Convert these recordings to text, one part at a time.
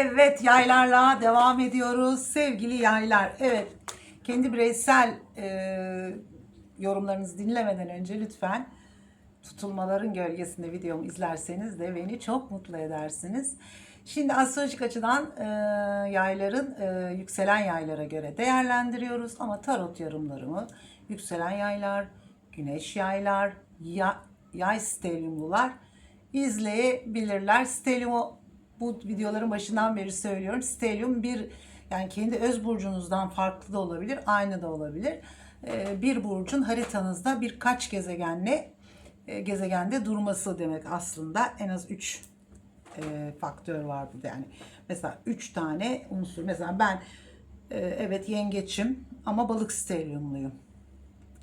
Evet yaylarla devam ediyoruz sevgili yaylar. Evet kendi bireysel e, yorumlarınızı dinlemeden önce lütfen tutulmaların gölgesinde videomu izlerseniz de beni çok mutlu edersiniz. Şimdi astrolojik açıdan e, yayların e, yükselen yaylara göre değerlendiriyoruz ama tarot yorumlarımı yükselen yaylar, güneş yaylar, ya, yay stelyumlular izleyebilirler. Stelyumu bu videoların başından beri söylüyorum. Stelyum bir yani kendi öz burcunuzdan farklı da olabilir, aynı da olabilir. Ee, Bir burcun haritanızda birkaç gezegenle e, gezegende durması demek aslında. En az 3 faktör var burada yani. Mesela 3 tane unsur. Mesela ben e, evet yengeçim ama balık stelyumluyum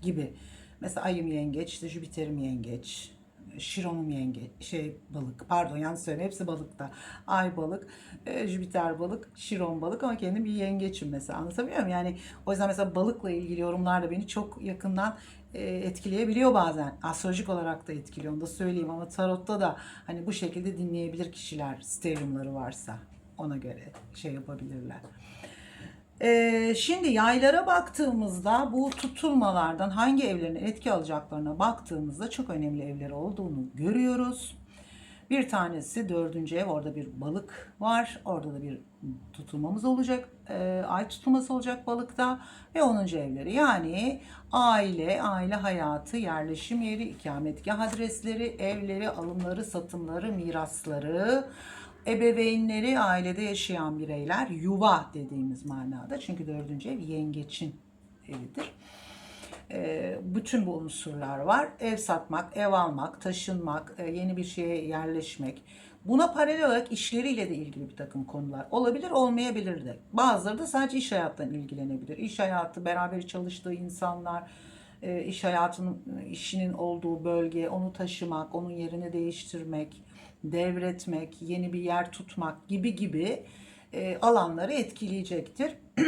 gibi. Mesela ayım yengeç, işte Jüpiter'im yengeç, Şiron'um yengeç, şey balık, pardon yanlış söyledim, hepsi balıkta. Ay balık, e, Jüpiter balık, Şiron balık ama kendim bir yengeçim mesela anlatabiliyor muyum? Yani o yüzden mesela balıkla ilgili yorumlar da beni çok yakından e, etkileyebiliyor bazen. Astrolojik olarak da etkiliyor onu da söyleyeyim ama tarotta da hani bu şekilde dinleyebilir kişiler stelyumları varsa ona göre şey yapabilirler. Ee, şimdi yaylara baktığımızda bu tutulmalardan hangi evlerin etki alacaklarına baktığımızda çok önemli evleri olduğunu görüyoruz. Bir tanesi dördüncü ev orada bir balık var. Orada da bir tutulmamız olacak. Ee, ay tutulması olacak balıkta ve 10. evleri yani aile, aile hayatı, yerleşim yeri, ikametgah adresleri, evleri, alımları, satımları, mirasları, ebeveynleri ailede yaşayan bireyler yuva dediğimiz manada. Çünkü dördüncü ev yengeçin evidir. E, bütün bu unsurlar var. Ev satmak, ev almak, taşınmak, e, yeni bir şeye yerleşmek. Buna paralel olarak işleriyle de ilgili bir takım konular olabilir, olmayabilir de. Bazıları da sadece iş hayatından ilgilenebilir. İş hayatı, beraber çalıştığı insanlar, e, iş hayatının, işinin olduğu bölge, onu taşımak, onun yerini değiştirmek, devretmek, yeni bir yer tutmak gibi gibi e, alanları etkileyecektir.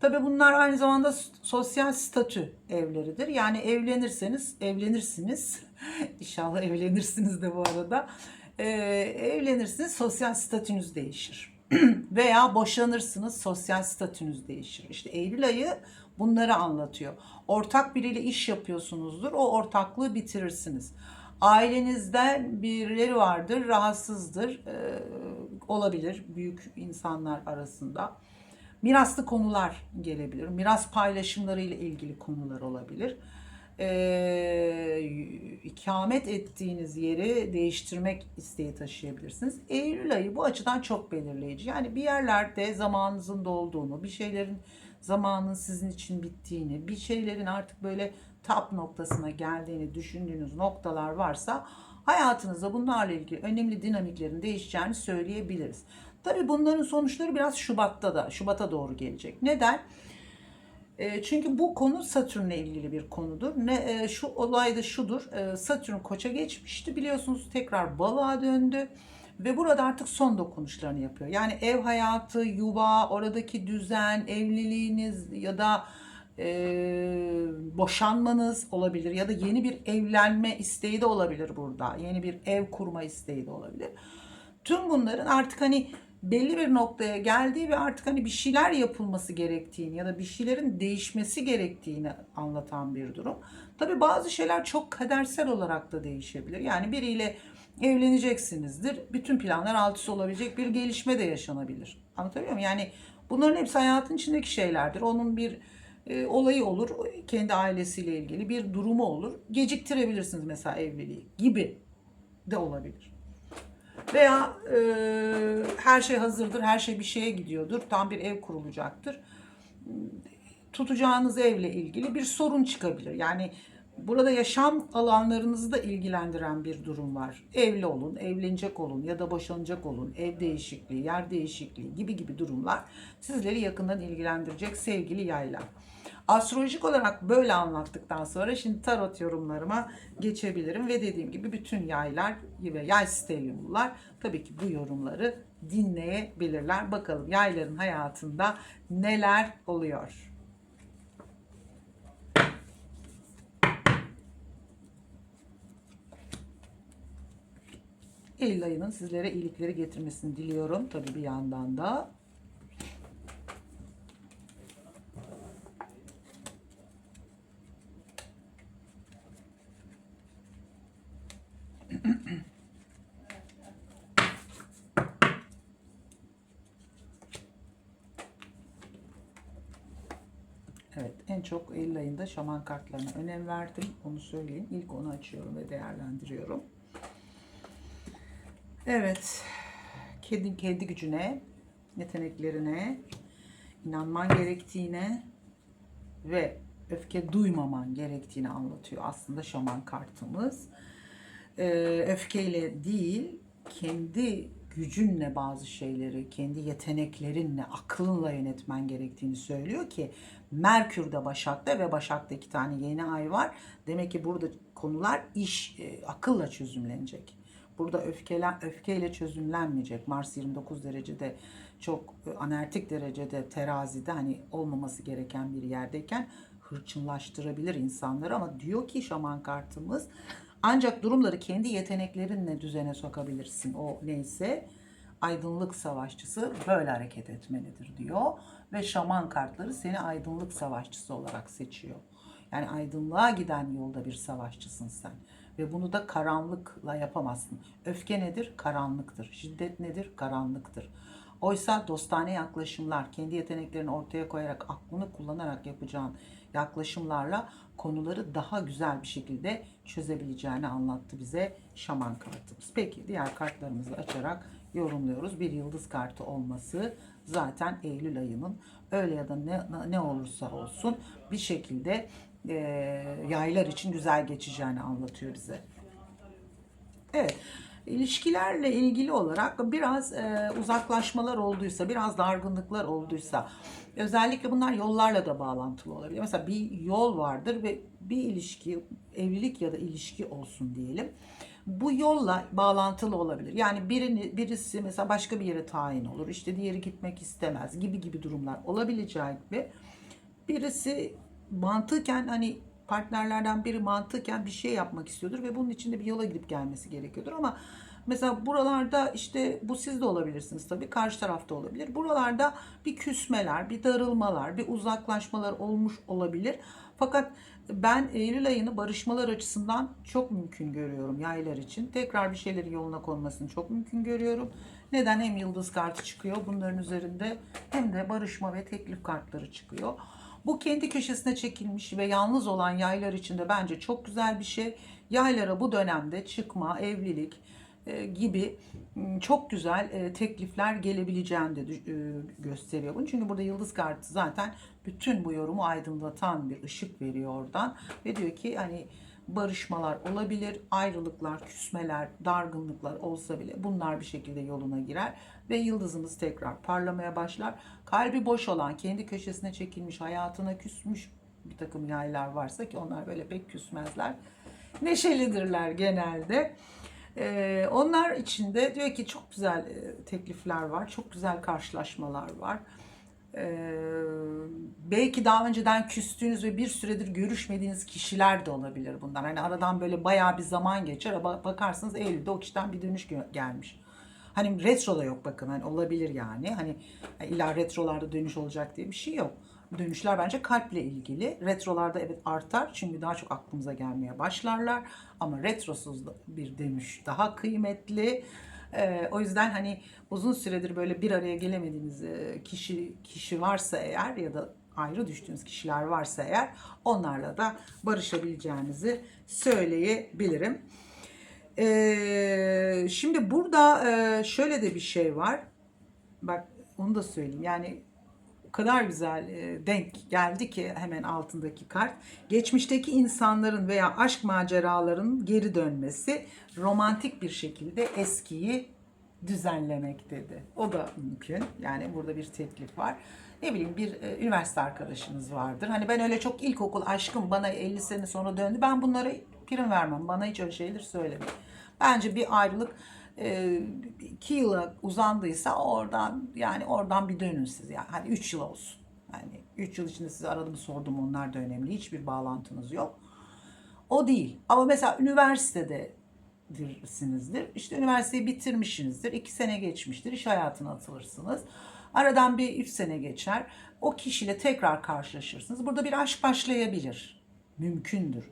Tabii bunlar aynı zamanda sosyal statü evleridir. Yani evlenirseniz, evlenirsiniz. İnşallah evlenirsiniz de bu arada. Ee, evlenirsiniz, sosyal statünüz değişir. Veya boşanırsınız, sosyal statünüz değişir. İşte Eylül ayı bunları anlatıyor. Ortak biriyle iş yapıyorsunuzdur, o ortaklığı bitirirsiniz. Ailenizden birileri vardır, rahatsızdır, ee, olabilir büyük insanlar arasında. Miraslı konular gelebilir. Miras paylaşımları ile ilgili konular olabilir. Ee, ikamet ettiğiniz yeri değiştirmek isteği taşıyabilirsiniz. Eylül ayı bu açıdan çok belirleyici. Yani bir yerlerde zamanınızın dolduğunu, bir şeylerin zamanın sizin için bittiğini, bir şeylerin artık böyle tap noktasına geldiğini düşündüğünüz noktalar varsa hayatınızda bunlarla ilgili önemli dinamiklerin değişeceğini söyleyebiliriz. Tabii bunların sonuçları biraz Şubat'ta da, Şubat'a doğru gelecek. Neden? E, çünkü bu konu Satürn'le ilgili bir konudur. Ne e, şu olay da şudur. E, Satürn Koça geçmişti. Biliyorsunuz tekrar Balığa döndü ve burada artık son dokunuşlarını yapıyor. Yani ev hayatı, yuva, oradaki düzen, evliliğiniz ya da e, boşanmanız olabilir ya da yeni bir evlenme isteği de olabilir burada. Yeni bir ev kurma isteği de olabilir. Tüm bunların artık hani belli bir noktaya geldiği ve artık hani bir şeyler yapılması gerektiğini ya da bir şeylerin değişmesi gerektiğini anlatan bir durum. Tabii bazı şeyler çok kadersel olarak da değişebilir. Yani biriyle evleneceksinizdir. Bütün planlar alt üst olabilecek bir gelişme de yaşanabilir. Anlatabiliyor muyum? Yani bunların hepsi hayatın içindeki şeylerdir. Onun bir e, olayı olur. Kendi ailesiyle ilgili bir durumu olur. Geciktirebilirsiniz mesela evliliği gibi de olabilir. Veya e, her şey hazırdır, her şey bir şeye gidiyordur, tam bir ev kurulacaktır. Tutacağınız evle ilgili bir sorun çıkabilir. Yani burada yaşam alanlarınızı da ilgilendiren bir durum var. Evli olun, evlenecek olun ya da boşanacak olun, ev değişikliği, yer değişikliği gibi gibi durumlar sizleri yakından ilgilendirecek sevgili yaylar. Astrolojik olarak böyle anlattıktan sonra şimdi tarot yorumlarıma geçebilirim ve dediğim gibi bütün yaylar ve yay stelyumlular tabii ki bu yorumları dinleyebilirler. Bakalım yayların hayatında neler oluyor. Eylül ayının sizlere iyilikleri getirmesini diliyorum. Tabii bir yandan da. Evet, en çok Eylül ayında şaman kartlarına önem verdim. Onu söyleyeyim. İlk onu açıyorum ve değerlendiriyorum. Evet, kedi kendi gücüne, yeteneklerine inanman gerektiğine ve öfke duymaman gerektiğini anlatıyor aslında şaman kartımız. Ee, öfkeyle değil, kendi gücünle bazı şeyleri, kendi yeteneklerinle, aklınla yönetmen gerektiğini söylüyor ki Merkür de Başak'ta ve Başak'ta iki tane yeni ay var. Demek ki burada konular iş, e, akılla çözümlenecek. Burada öfkeler, öfkeyle çözümlenmeyecek. Mars 29 derecede çok e, anertik derecede terazide hani olmaması gereken bir yerdeyken hırçınlaştırabilir insanları ama diyor ki şaman kartımız ancak durumları kendi yeteneklerinle düzene sokabilirsin. O neyse aydınlık savaşçısı böyle hareket etmelidir diyor. Ve şaman kartları seni aydınlık savaşçısı olarak seçiyor. Yani aydınlığa giden yolda bir savaşçısın sen. Ve bunu da karanlıkla yapamazsın. Öfke nedir? Karanlıktır. Şiddet nedir? Karanlıktır. Oysa dostane yaklaşımlar, kendi yeteneklerini ortaya koyarak, aklını kullanarak yapacağın yaklaşımlarla konuları daha güzel bir şekilde çözebileceğini anlattı bize şaman kartımız. Peki diğer kartlarımızı açarak yorumluyoruz. Bir yıldız kartı olması zaten Eylül ayının öyle ya da ne, ne olursa olsun bir şekilde e, yaylar için güzel geçeceğini anlatıyor bize. Evet. İlişkilerle ilgili olarak biraz e, uzaklaşmalar olduysa, biraz dargınlıklar olduysa, özellikle bunlar yollarla da bağlantılı olabilir. Mesela bir yol vardır ve bir ilişki, evlilik ya da ilişki olsun diyelim. Bu yolla bağlantılı olabilir. Yani birini, birisi mesela başka bir yere tayin olur, işte diğeri gitmek istemez gibi gibi durumlar olabileceği gibi birisi mantıken hani partnerlerden biri mantıken bir şey yapmak istiyordur ve bunun için de bir yola gidip gelmesi gerekiyordur ama mesela buralarda işte bu siz de olabilirsiniz tabii karşı tarafta olabilir. Buralarda bir küsmeler, bir darılmalar, bir uzaklaşmalar olmuş olabilir. Fakat ben Eylül ayını barışmalar açısından çok mümkün görüyorum yaylar için. Tekrar bir şeylerin yoluna konmasını çok mümkün görüyorum. Neden? Hem yıldız kartı çıkıyor bunların üzerinde hem de barışma ve teklif kartları çıkıyor. Bu kendi köşesine çekilmiş ve yalnız olan yaylar için de bence çok güzel bir şey. Yaylara bu dönemde çıkma, evlilik e, gibi çok güzel e, teklifler gelebileceğini de e, gösteriyor. Bunu çünkü burada yıldız kartı zaten bütün bu yorumu aydınlatan bir ışık veriyor oradan ve diyor ki hani barışmalar olabilir, ayrılıklar, küsmeler, dargınlıklar olsa bile bunlar bir şekilde yoluna girer ve yıldızımız tekrar parlamaya başlar. Kalbi boş olan, kendi köşesine çekilmiş, hayatına küsmüş bir takım yaylar varsa ki onlar böyle pek küsmezler. Neşelidirler genelde. Ee, onlar için de diyor ki çok güzel e, teklifler var, çok güzel karşılaşmalar var. Ee, belki daha önceden küstüğünüz ve bir süredir görüşmediğiniz kişiler de olabilir bunlar. Hani aradan böyle bayağı bir zaman geçer ama bakarsınız Eylül'de o kişiden bir dönüş gelmiş. Hani retro da yok bakın hani olabilir yani. Hani illa retrolarda dönüş olacak diye bir şey yok. Dönüşler bence kalple ilgili. Retrolarda evet artar çünkü daha çok aklımıza gelmeye başlarlar. Ama retrosuz bir dönüş daha kıymetli. Ee, o yüzden hani uzun süredir böyle bir araya gelemediğiniz e, kişi kişi varsa eğer ya da ayrı düştüğünüz kişiler varsa eğer onlarla da barışabileceğinizi söyleyebilirim. Ee, şimdi burada e, şöyle de bir şey var. Bak onu da söyleyeyim. Yani kadar güzel e, denk geldi ki hemen altındaki kart. Geçmişteki insanların veya aşk maceralarının geri dönmesi romantik bir şekilde eskiyi düzenlemek dedi. O da mümkün. Yani burada bir teklif var. Ne bileyim bir e, üniversite arkadaşınız vardır. Hani ben öyle çok ilkokul aşkım bana 50 sene sonra döndü. Ben bunlara prim vermem. Bana hiç öyle şeyler söylemeyin. Bence bir ayrılık e, iki yıla uzandıysa oradan yani oradan bir dönün siz yani. Hani üç yıl olsun. Yani üç yıl içinde sizi aradım sordum onlar da önemli. Hiçbir bağlantınız yok. O değil. Ama mesela üniversitede öğrencisinizdir. İşte üniversiteyi bitirmişsinizdir. iki sene geçmiştir. iş hayatına atılırsınız. Aradan bir üç sene geçer. O kişiyle tekrar karşılaşırsınız. Burada bir aşk başlayabilir. Mümkündür.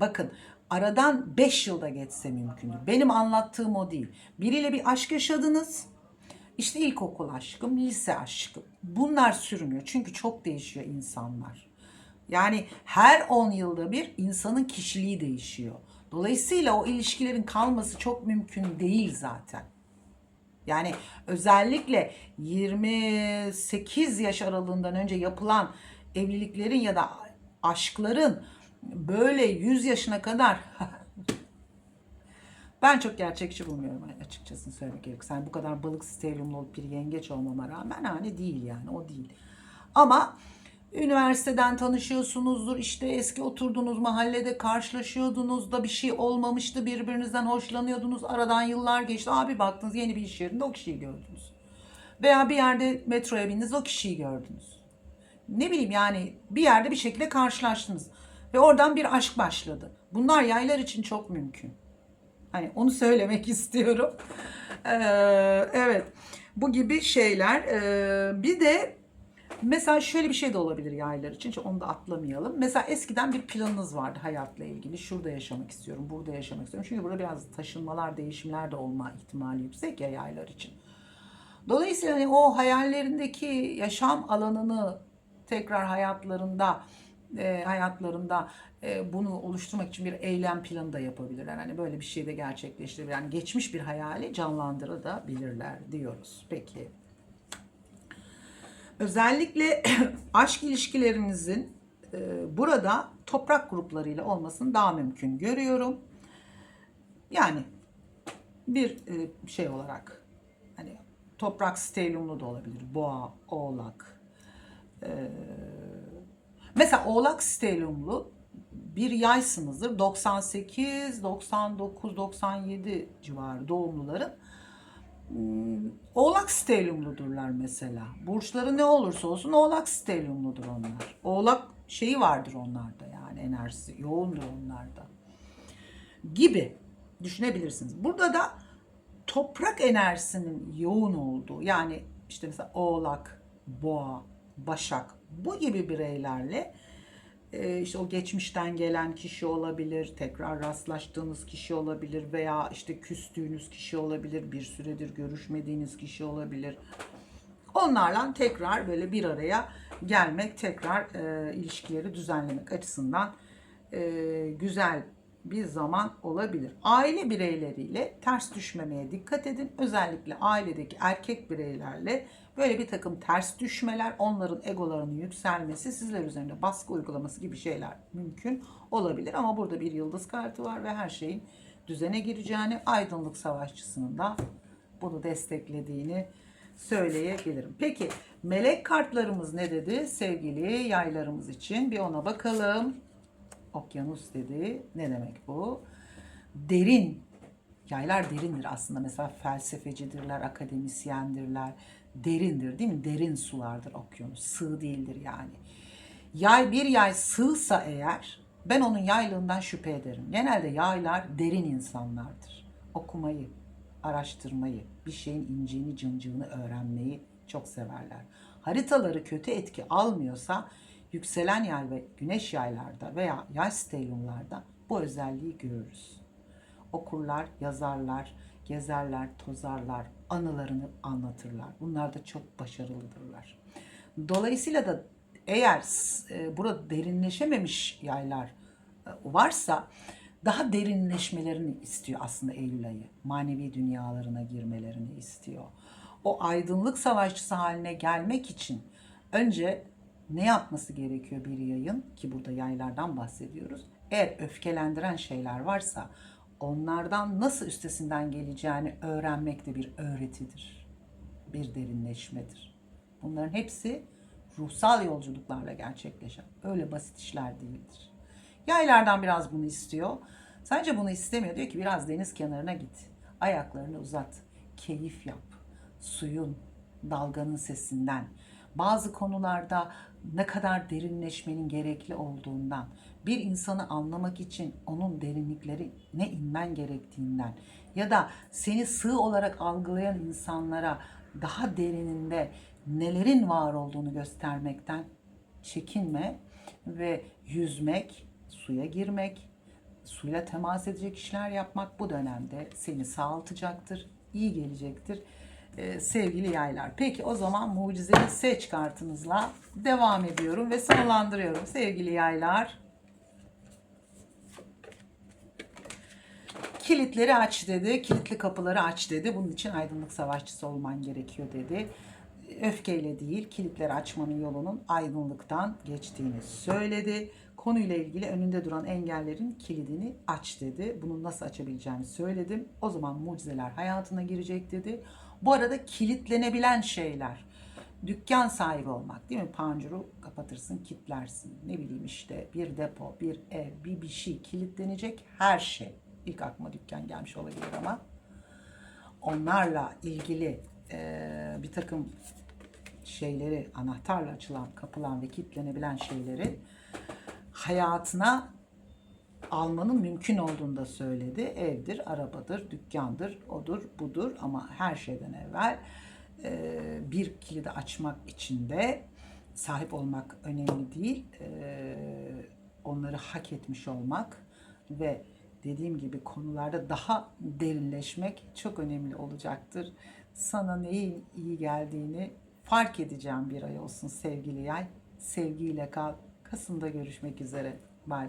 Bakın aradan 5 yılda geçse mümkündür. Benim anlattığım o değil. Biriyle bir aşk yaşadınız. İşte ilkokul aşkım, lise aşkım. Bunlar sürünüyor. Çünkü çok değişiyor insanlar. Yani her 10 yılda bir insanın kişiliği değişiyor. Dolayısıyla o ilişkilerin kalması çok mümkün değil zaten. Yani özellikle 28 yaş aralığından önce yapılan evliliklerin ya da aşkların böyle 100 yaşına kadar ben çok gerçekçi bulmuyorum açıkçası söylemek gerekirse. Yani bu kadar balık steryumlu olup bir yengeç olmama rağmen hani değil yani o değil. Ama üniversiteden tanışıyorsunuzdur işte eski oturduğunuz mahallede karşılaşıyordunuz da bir şey olmamıştı birbirinizden hoşlanıyordunuz aradan yıllar geçti abi baktınız yeni bir iş yerinde o kişiyi gördünüz. Veya bir yerde metroya bindiniz o kişiyi gördünüz. Ne bileyim yani bir yerde bir şekilde karşılaştınız ve oradan bir aşk başladı. Bunlar yaylar için çok mümkün. Hani onu söylemek istiyorum. Ee, evet. Bu gibi şeyler. Ee, bir de mesela şöyle bir şey de olabilir yaylar için. Hiç Onu da atlamayalım. Mesela eskiden bir planınız vardı hayatla ilgili. Şurada yaşamak istiyorum, burada yaşamak istiyorum. Çünkü burada biraz taşınmalar, değişimler de olma ihtimali yüksek ya yaylar için. Dolayısıyla hani o hayallerindeki yaşam alanını tekrar hayatlarında e, hayatlarında e, bunu oluşturmak için bir eylem planı da yapabilirler. Hani böyle bir şey de gerçekleştirebilir. Yani geçmiş bir hayali canlandırabilirler diyoruz. Peki. Özellikle aşk ilişkilerinizin e, burada toprak gruplarıyla olmasını daha mümkün görüyorum. Yani bir e, şey olarak hani toprak stelyumlu da olabilir. Boğa, oğlak. Ee, mesela oğlak stelyumlu bir yaysınızdır. 98, 99, 97 civarı doğumluların Hmm, Oğlak stelyumludurlar mesela. Burçları ne olursa olsun oğlak stelyumludur onlar. Oğlak şeyi vardır onlarda yani enerjisi yoğundur onlarda. Gibi düşünebilirsiniz. Burada da toprak enerjisinin yoğun olduğu yani işte mesela oğlak, boğa, başak bu gibi bireylerle e, işte o geçmişten gelen kişi olabilir, tekrar rastlaştığınız kişi olabilir veya işte küstüğünüz kişi olabilir, bir süredir görüşmediğiniz kişi olabilir. Onlarla tekrar böyle bir araya gelmek, tekrar e, ilişkileri düzenlemek açısından e, güzel bir zaman olabilir. Aile bireyleriyle ters düşmemeye dikkat edin. Özellikle ailedeki erkek bireylerle böyle bir takım ters düşmeler, onların egolarının yükselmesi, sizler üzerinde baskı uygulaması gibi şeyler mümkün olabilir. Ama burada bir yıldız kartı var ve her şeyin düzene gireceğini, aydınlık savaşçısının da bunu desteklediğini söyleyebilirim. Peki melek kartlarımız ne dedi sevgili yaylarımız için? Bir ona bakalım. Okyanus dedi. Ne demek bu? Derin. Yaylar derindir aslında. Mesela felsefecidirler, akademisyendirler. Derindir değil mi? Derin sulardır okyanus. Sığ değildir yani. Yay bir yay sığsa eğer ben onun yaylığından şüphe ederim. Genelde yaylar derin insanlardır. Okumayı, araştırmayı, bir şeyin inciğini cıncığını öğrenmeyi çok severler. Haritaları kötü etki almıyorsa yükselen yay ve güneş yaylarda veya yay stelyumlarda bu özelliği görürüz. Okurlar, yazarlar, gezerler, tozarlar, anılarını anlatırlar. Bunlar da çok başarılıdırlar. Dolayısıyla da eğer e, burada derinleşememiş yaylar e, varsa daha derinleşmelerini istiyor aslında Eylül ayı. Manevi dünyalarına girmelerini istiyor. O aydınlık savaşçısı haline gelmek için önce ne yapması gerekiyor bir yayın ki burada yaylardan bahsediyoruz. Eğer öfkelendiren şeyler varsa onlardan nasıl üstesinden geleceğini öğrenmek de bir öğretidir. Bir derinleşmedir. Bunların hepsi ruhsal yolculuklarla gerçekleşen öyle basit işler değildir. Yaylardan biraz bunu istiyor. Sadece bunu istemiyor. Diyor ki biraz deniz kenarına git. Ayaklarını uzat. Keyif yap. Suyun, dalganın sesinden, bazı konularda ne kadar derinleşmenin gerekli olduğundan, bir insanı anlamak için onun derinliklerine inmen gerektiğinden ya da seni sığ olarak algılayan insanlara daha derininde nelerin var olduğunu göstermekten çekinme ve yüzmek, suya girmek, suyla temas edecek işler yapmak bu dönemde seni sağaltacaktır, iyi gelecektir. Ee, sevgili yaylar. Peki o zaman mucizeli seç kartınızla devam ediyorum ve sonlandırıyorum sevgili yaylar. Kilitleri aç dedi, kilitli kapıları aç dedi. Bunun için aydınlık savaşçısı olman gerekiyor dedi. Öfkeyle değil, kilitleri açmanın yolunun aydınlıktan geçtiğini söyledi. Konuyla ilgili önünde duran engellerin kilidini aç dedi. Bunu nasıl açabileceğini söyledim. O zaman mucizeler hayatına girecek dedi. Bu arada kilitlenebilen şeyler. Dükkan sahibi olmak değil mi? Pancuru kapatırsın, kilitlersin. Ne bileyim işte bir depo, bir ev, bir bir şey kilitlenecek her şey. İlk aklıma dükkan gelmiş olabilir ama onlarla ilgili eee, bir takım şeyleri anahtarla açılan, kapılan ve kilitlenebilen şeyleri hayatına almanın mümkün olduğunu da söyledi. Evdir, arabadır, dükkandır, odur, budur ama her şeyden evvel e, bir kilidi açmak için de sahip olmak önemli değil. E, onları hak etmiş olmak ve dediğim gibi konularda daha derinleşmek çok önemli olacaktır. Sana neyin iyi geldiğini fark edeceğim bir ay olsun sevgili yay. Sevgiyle kal. Kasım'da görüşmek üzere. Bye.